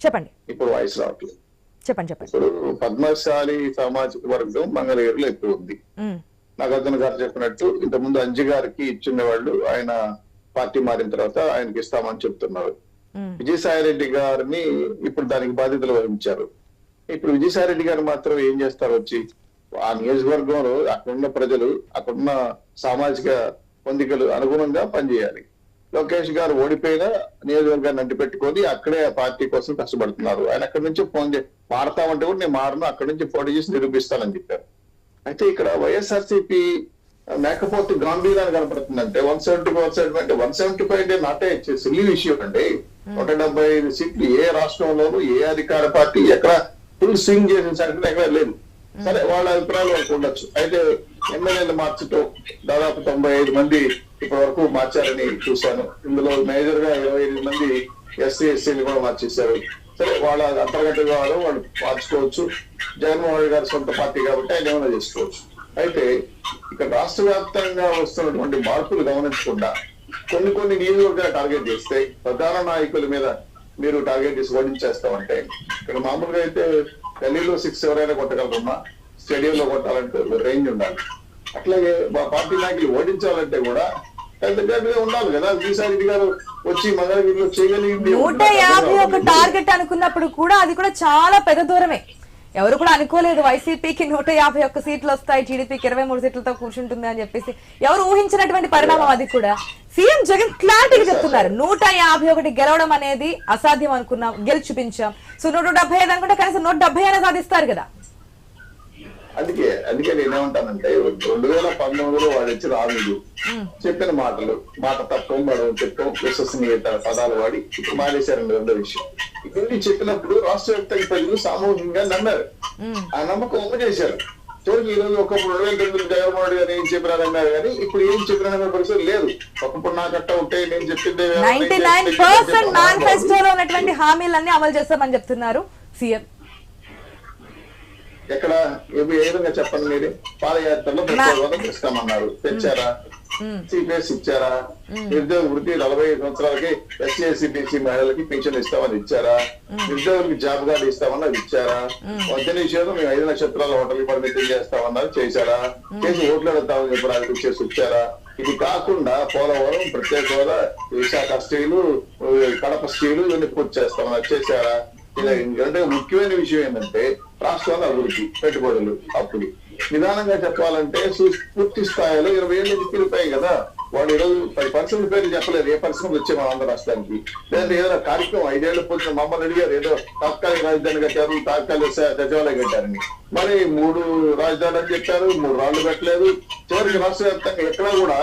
చెప్పండి. ఇప్పుడు వాయిస్ రావట్లేదు. చెప్పండి చెప్పండి. ఇప్పుడు పద్మశాలి సామాజిక వర్గం మంగళగిరిలో ఎక్కువ ఉంది. నాగార్జున గారు చెప్పినట్టు ఇంతకుముందు అంజి గారికి ఇచ్చిన వాళ్ళు ఆయన పార్టీ మారిన తర్వాత ఆయనకి ఇస్తామని చెప్తున్నారు. మ్మ్. విజయసాయి రెడ్డి గారిని ఇప్పుడు దానికి బాధ్యతలు వహించారు. ఇప్పుడు విజయసాయి రెడ్డి గారు మాత్రం ఏం చేస్తారు వచ్చి? ఆ నియోజకవర్గంలో అక్కడున్న ప్రజలు అక్కడున్న సామాజిక పొందికలు అనుగుణంగా పనిచేయాలి. లోకేష్ గారు ఓడిపోయినా నియోజకవర్గాన్ని అంటి పెట్టుకొని అక్కడే ఆ పార్టీ కోసం కష్టపడుతున్నారు. ఆయన అక్కడి నుంచి ఫోన్ చే మారతామంటే కూడా నేను మారను అక్కడి నుంచి పోటీ చేసి నిరూపిస్తానని చెప్పారు. అయితే ఇక్కడ వైఎస్ఆర్సీపీ మేకపోతే గాంభీర్యాన్ని కనపడుతుందంటే వన్ సెవెంటీ వన్ సెవెంటీ అంటే వన్ సెవెంటీ ఫైవ్ అంటే నాటే సిల్లీ విషయం అండి. నూట డెబ్బై ఐదు సీట్లు ఏ రాష్ట్రంలోనూ ఏ అధికార పార్టీ ఎక్కడ ఫుల్ స్వింగ్ చేసిన సంఘటన ఎక్కడ లేదు. సరే వాళ్ళ అభిప్రాయాలు వాళ్ళకు ఉండొచ్చు. అయితే ఎమ్మెల్యేలు మార్చటం దాదాపు తొంభై ఐదు మంది ఇప్పటి వరకు మార్చారని చూశాను. ఇందులో మేజర్గా ఇరవై ఐదు మంది ఎస్సీ ఎస్సీలు కూడా మార్చేశారు. సరే వాళ్ళ అంతర్గత వ్యవహారం వాళ్ళు మార్చుకోవచ్చు. జగన్మోహన్ రెడ్డి గారి సొంత పార్టీ కాబట్టి ఆయన ఏమైనా చేసుకోవచ్చు. అయితే ఇక్కడ రాష్ట్ర వ్యాప్తంగా వస్తున్నటువంటి మార్పులు గమనించకుండా కొన్ని కొన్ని నియోజకవర్గాలు టార్గెట్ చేస్తే ప్రధాన నాయకుల మీద మీరు టార్గెట్ చేసి ఓడించేస్తామంటే ఇక్కడ మామూలుగా అయితే ఢిల్లీలో సిక్స్ ఎవరైనా కొట్టగలరున్నా స్టేడియంలో కొట్టాలంటే రేంజ్ ఉండాలి. అట్లాగే మా పార్టీ నాయకులు ఓడించాలంటే కూడా ఉండాలి కదా. రెడ్డి గారు వచ్చి మంగళగిరిలో చేయగలిగింది. నూట యాభై ఒక టార్గెట్ అనుకున్నప్పుడు కూడా అది కూడా చాలా పెద్ద దూరమే. ఎవరు కూడా అనుకోలేదు వైసీపీకి నూట యాభై ఒక్క సీట్లు వస్తాయి టీడీపీకి ఇరవై మూడు సీట్లతో కూర్చుంటుంది అని చెప్పేసి. ఎవరు ఊహించినటువంటి పరిణామం అది కూడా. సీఎం జగన్ క్లారిటీగా చెప్తున్నారు. నూట యాభై ఒకటి గెలవడం అనేది అసాధ్యం అనుకున్నాం గెలిచి చూపించాం సో నూట డెబ్బై ఐదు అనుకుంటే కనీసం నూట డెబ్బై అయినా సాధిస్తారు కదా. అందుకే అందుకే నేనేమంటానంటే రెండు వేల పంతొమ్మిదిలో వాడు ఇచ్చిన హామీలు చెప్పిన మాటలు మాట తత్వం వాడు చెప్పం విశ్వసనీయత పదాలు వాడి ఇప్పుడు మానేశారండి రెండో విషయం. ఇవన్నీ చెప్పినప్పుడు రాష్ట్ర వ్యాప్తంగా ప్రజలు సామూహికంగా నమ్మారు. ఆ నమ్మకం ఒమ్మ చేశారు. చివరికి ఈ రోజు ఒకప్పుడు రెండు వేల తొమ్మిది జగన్మోహన్ రెడ్డి గారు ఏం చెప్పినారన్నారు కానీ ఇప్పుడు ఏం చెప్పినారనే పరిస్థితి లేదు. ఒకప్పుడు నా కట్ట ఉంటే నేను చెప్పిందే నైన్టీ నేను పర్సెంట్. మేనిఫెస్టోలో ఉన్నటువంటి హామీలన్నీ అమలు చేస్తామని చెప్తున్నారు సీఎం. ఎక్కడ ఏ విధంగా చెప్పండి మీరు? పాదయాత్రలో ప్రత్యేక ఇస్తామన్నారు తెచ్చారా? సిపిఎస్ ఇచ్చారా? నిరుద్యోగ వృత్తి నలభై సంవత్సరాలకి ఎస్సీ ఎస్సీ బీసీ మహిళలకి పెన్షన్ ఇస్తామని ఇచ్చారా? నిరుద్యోగులకి జాబ్ కార్డు ఇస్తామన్నది ఇచ్చారా? మధ్య నిషేధం మేము ఐదు నక్షత్రాల హోటల్ పరిమితం చేస్తామన్నారు. చేశారా? చేసి ఓట్లు అడుగుతామని చెప్పడానికి చేసి వచ్చారా ఇది కాకుండా పోలవరం ప్రత్యేక హోదా విశాఖ స్టీలు కడప స్టీలు ఇవన్నీ పూర్తి చేస్తామన్నారు. చేశారా? ఎందుకంటే ముఖ్యమైన విషయం ఏంటంటే రాష్ట్రాల అభివృద్ధి పెట్టుబడులు అప్పులు. నిదానంగా చెప్పాలంటే పూర్తి స్థాయిలో ఇరవై ఏళ్ళు మిగిలిపోయాయి కదా. వాడు ఈరోజు పది పరిశ్రమల పేర్లు చెప్పలేదు. ఏ పరిశ్రమలు వచ్చాయి మన ఆంధ్ర రాష్ట్రానికి? లేదంటే ఏదైనా కార్యక్రమం ఐదేళ్ళ పోతే మమ్మల్ని అడిగారు. ఏదో తాత్కాలిక రాజధాని కట్టారు తాత్కాలిక సచివాలయం కట్టారని. మరి మూడు రాజధానులు అని చెప్పారు మూడు రాళ్ళు పెట్టలేదు చివరికి రాష్ట్ర వ్యాప్తంగా ఎక్కడ కూడా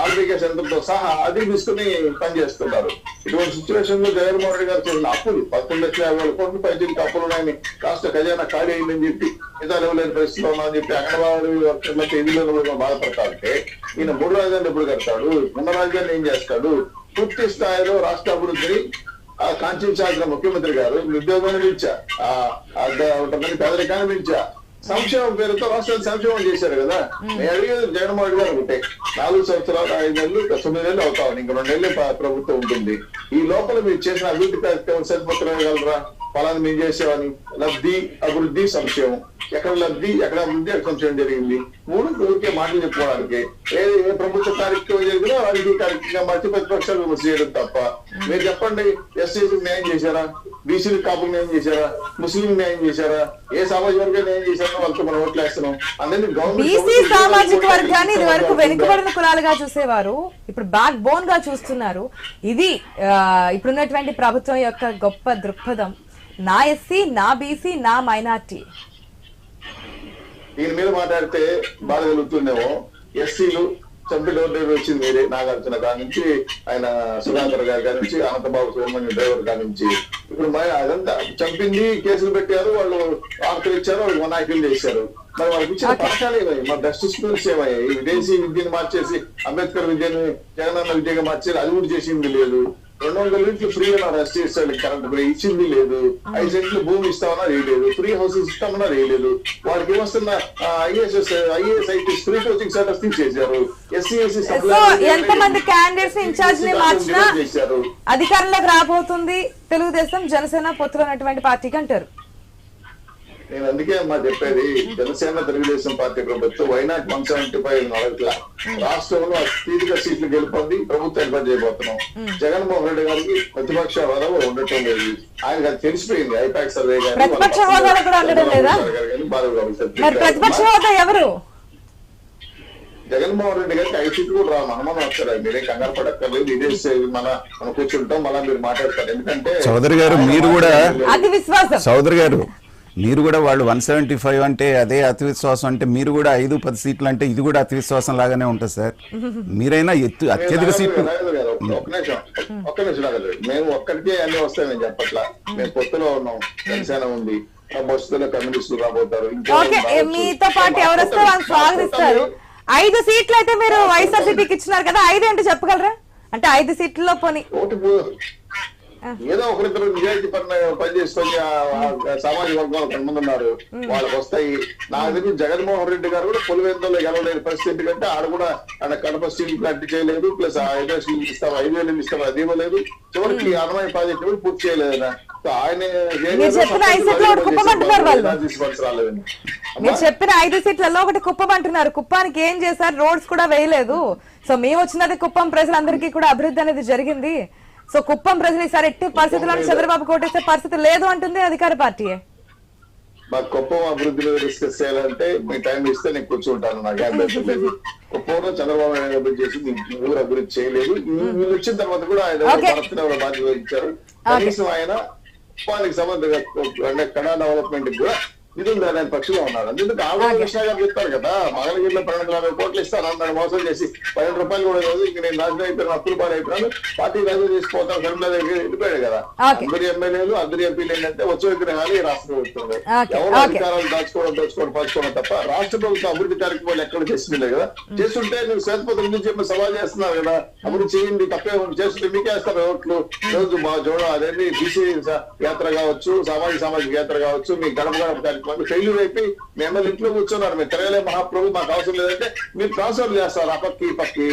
ఆర్థిక సెంటర్తో సహా అది తీసుకుని పనిచేస్తున్నారు. ఇటువంటి సిచ్యువేషన్లో జగన్మోహన్ రెడ్డి గారు చేసిన అప్పులు పదకొండు లక్షల యాభై వేల కోట్లు పైసలకి అప్పులు ఉన్నాయని రాష్ట్ర ఖజానా ఖాళీ అయిందని చెప్పి ఇతర ఇవ్వలేని పరిస్థితిలో ఉన్నామని చెప్పి అంగన్వాడీ వర్కర్లకి ఇదిలో కూడా ఈయన మూడు రాజధానులు ఎప్పుడు కడతాడు? మూడు రాజధాని ఏం చేస్తాడు? పూర్తి స్థాయిలో రాష్ట్ర అభివృద్ధిని ఆ కాంక్షించాల్సిన ముఖ్యమంత్రి గారు నిరుద్యోగాన్ని పెంచా ఆ పేదరికాన్ని పెంచా సంక్షేమం పేరుతో రాష్ట్రాన్ని సంక్షేమం చేశారు కదా? నేను అడిగేది జగన్మోహన్ గారు ఉంటే నాలుగు సంవత్సరాలు ఐదు నెలలు తొమ్మిది నెలలు అవుతా ఉంది. ఇంకా రెండు నెలలు ప్ర- ప్రభుత్వం ఉంటుంది. ఈ లోపల మీరు చేసిన అభివృద్ధి కార్యక్రమం సరిపోతున్నగలరా ఫలాన్ని మేము చేసేవని లబ్ధి అభివృద్ధి సంక్షేమం ఎక్కడ లబ్ధి ఎక్కడ అభివృద్ధి ఎక్కడ సంక్షేమం జరిగింది. మూడు ఊరికే మాటలు చెప్పుకోవడానికి. ఏ ఏ ప్రభుత్వ కార్యక్రమం జరిగినా రాజకీయ కార్యక్రమంగా మార్చి ప్రతిపక్షాలు విమర్శ చేయడం తప్ప. మీరు చెప్పండి ఎస్సీలకు న్యాయం చేశారా? బీసీలకు కాపులకు న్యాయం చేశారా? ముస్లిం న్యాయం చేశారా? ఏ సామాజిక వర్గం న్యాయం చేశారో వాళ్ళతో మనం ఓట్లు వేస్తున్నాం. అందరినీ బీసీ సామాజిక వర్గాన్ని ఇది వరకు వెనుకబడిన కులాలుగా చూసేవారు. ఇప్పుడు బ్యాక్ బోన్గా చూస్తున్నారు. ఇది ఇప్పుడున్నటువంటి ప్రభుత్వం యొక్క గొప్ప దృక్పథం. నా ఎస్సీ నా బీసీ నా మైనార్టీ. దీని మీద మాట్లాడితే బాధ కలుగుతుందేమో. ఎస్సీలు చంపి డోర్ డెలివరీ వచ్చింది మీరే నాగార్జున కాడి నుంచి ఆయన సుధాకర్ గారి కాడి నుంచి అనంతబాబు సుబ్రహ్మణ్యం డ్రైవర్ కాడి నుంచి. ఇప్పుడు మరి అదంతా చంపింది కేసులు పెట్టారు వాళ్ళు వార్తలు ఇచ్చారు వాళ్ళు వినాయకులు చేశారు. మరి వాళ్ళకి ఇచ్చిన పథకాలు ఏమయ్యాయి? మా బెస్ట్ స్కూల్స్ ఏమయ్యాయి? విదేశీ విద్యను మార్చేసి అంబేద్కర్ విద్యను జగనన్న విద్యగా మార్చేది అది కూడా చేసింది లేదు. రెండు వందల యూనిట్లు ఫ్రీ అన్నారు ఎస్టీ ఎస్ఐలకి కరెంట్ బిల్ ఇచ్చింది లేదు. ఐదు సెంట్లు భూమి ఇస్తామన్నా వేయలేదు ఫ్రీ హౌసెస్ ఇస్తామన్నా వేయలేదు వాడికి వస్తున్న IAS IAS ITs free coaching centres తీసేశారు. ఎస్సీ ఎస్సీ సో ఎంతమంది క్యాండిడేట్స్ ఇన్ఛార్జ్ని మార్చినా అధికారంలోకి రాబోతుంది తెలుగుదేశం జనసేన పొత్తులో ఉన్నటువంటి పార్టీకి అంటారు. నేను అందుకే అమ్మా చెప్పేది జనసేన తెలుగుదేశం పార్టీ ప్రభుత్వం why not one seventy five నడట్ల రాష్ట్రంలో అత్యధిక సీట్లు గెలుపొంది ప్రభుత్వం ఏర్పాటు చేయబోతున్నాం. జగన్మోహన్ రెడ్డి గారికి ప్రతిపక్ష హోదా ఉండటం లేదు. ఆయనకు అది తెలిసిపోయింది ఐపాక్ సర్వే ప్రతిపక్ష హోదా ఎవరు? జగన్మోహన్ రెడ్డి గారికి ఐదు సీట్లు కూడా రా మనమని వస్తారు మీరే కంగారు పడక్కర్లేదు ఇదే మన మనం కూర్చుంటాం మళ్ళీ మీరు మాట్లాడతారు. ఎందుకంటే చౌదరి గారు, మీరు కూడా- చౌదరి గారు మీరు కూడా వాళ్ళు వన్ సెవెంటీ ఫైవ్ అంటే అదే అతి విశ్వాసం అంటే మీరు కూడా ఐదు పది సీట్లు అంటే ఇది కూడా అతి విశ్వాసం లాగానే ఉంటుంది సార్. మీరైనా ఎత్తు అత్యధిక సీట్లు ఒక్క నిమిషం ఒక్క నిమిషం రాఘవ మేము ఒక్కడికే అన్ని వస్తాయి మేము చెప్పట్లా. మేము పొత్తులో ఉన్నాం. జనసేన ఉంది. బస్సులో కమ్యూనిస్టులు రాబోతారు. మీతో పాటు ఎవరు వస్తే వాళ్ళని స్వాగతిస్తారు. ఐదు సీట్లు అయితే మీరు వైఎస్ఆర్సీపీకి ఇచ్చినారు కదా ఐదు అంటే చెప్పగలరా? అంటే ఐదు సీట్లలో పోనీ. ఏదో ఒకరిద్దరు నిజాయితీ పని పని చేసుకొని ఆ- ఆ సామాజిక వర్గంలో కొంతమంది ఉన్నారు. వాళ్ళకి వస్తాయి. నాకు తెలిసి జగన్మోహన్ రెడ్డి గారు కూడా పులివెందులో గెలవలేని పరిస్థితి ఎందుకంటే ఆడ కూడా ఆయన కడప స్టీల్ ప్లాంట్ చేయలేదు ప్లస్ ఐదు వేలు ఇస్తాం ఐదు వేలు ఇస్తాం అది ఇవ్వలేదు. చివరికి అన్నమయ్య ప్రాజెక్ట్ కూడా పూర్తి చేయలేదు ఆయన. సో ఆయన మీరు చెప్పిన ఐదు సీట్లు ఒకటి కుప్పమంటున్నారు వాళ్ళు. రాలేదండి మీరు చెప్పిన ఐదు సీట్లలో ఒకటి కుప్పం అంటున్నారు కుప్పానికి ఏం చేశారు? రోడ్స్ కూడా వేయలేదు. సో మేము వచ్చినది కుప్పం ప్రజలందరికీ కూడా అభివృద్ధి అనేది జరిగింది. సో కుప్పం ప్రజలు ఈసారి ఎట్టి పరిస్థితుల్లో చంద్రబాబు కోటేసే పరిస్థితి లేదు అంటుంది అధికార పార్టీయే మా కుప్పం అభివృద్ధి మీద డిస్కస్ చేయాలంటే మీ టైం ఇస్తే నేను కూర్చుంటాను. నాకు అభ్యర్థం లేదు. కుప్పంలో చంద్రబాబు నాయుడు అభివృద్ధి చేసి మీ ఊరు అభివృద్ధి చేయలేదు. వీళ్ళు వచ్చిన తర్వాత కూడా ఆయన బాధ్యత ఇచ్చారు కనీసం ఆయన కుప్పానికి సంబంధంగా కళా డెవలప్మెంట్ కూడా నిధులు ఆయన పక్షులు ఉన్నారు. అందుకే ఆంధ్ర కృష్ణ గారు చెప్తారు కదా మంగళగిరిలో పన్నెండు యాభై కోట్లు ఇస్తాను అన్నాడు మోసం చేసి పన్నెండు రూపాయలు కూడా లేదు ఇంక నేను నాశనం అయిపోయిన అప్పులు పాలు అయిపోయినాను పార్టీ రాజు చేసిపోతాను కరీంనగర్ దగ్గర వెళ్ళిపోయాడు కదా. అందరు ఎమ్మెల్యేలు అందరు ఎంపీలు ఏంటంటే వచ్చే విగ్రహాలు ఈ రాష్ట్ర ప్రభుత్వం ఎవరు. అధికారాలు దాచుకోవడం దాచుకోవడం పంచుకోవడం తప్ప రాష్ట్ర ప్రభుత్వం అభివృద్ధి కార్యక్రమాలు ఎక్కడ చేసింది లేదు కదా. చేస్తుంటే నువ్వు శ్వేతపత్రం నుంచి చెప్పి సవాల్ చేస్తున్నావు కదా అభివృద్ధి చేయండి తప్పే చేస్తుంటే మీకే వేస్తారు ఓట్లు. రోజు మా జోడ అదేంటి బీసీ యాత్ర కావచ్చు సామాజిక సామాజిక యాత్ర కావచ్చు మీ గడప గడప కార్యక్రమాలు ఫెయిల్యూర్ అయిపోయి మీ ఎమ్మెల్యే ఇంట్లో కూర్చున్నారు. మీరు తిరగలే మహాప్రభు మాకు అవసరం లేదంటే మీరు ట్రాన్స్ఫర్ చేస్తారు. ఆ పక్కి పక్కి.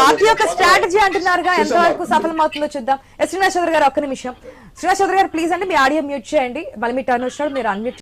పార్టీ యొక్క స్ట్రాటజీ అంటున్నారుగా. ఎంతవరకు? సఫలమవుతుందో చూద్దాం. శ్రీనివాస్ చౌదరి గారు ఒక్క నిమిషం. శ్రీనివాస్ చౌదరి గారు ప్లీజ్ అండి మీ ఆడియో మ్యూట్ చేయండి. మళ్ళీ మీ టర్న్ వచ్చినప్పుడు మీరు అన్మ్యూట్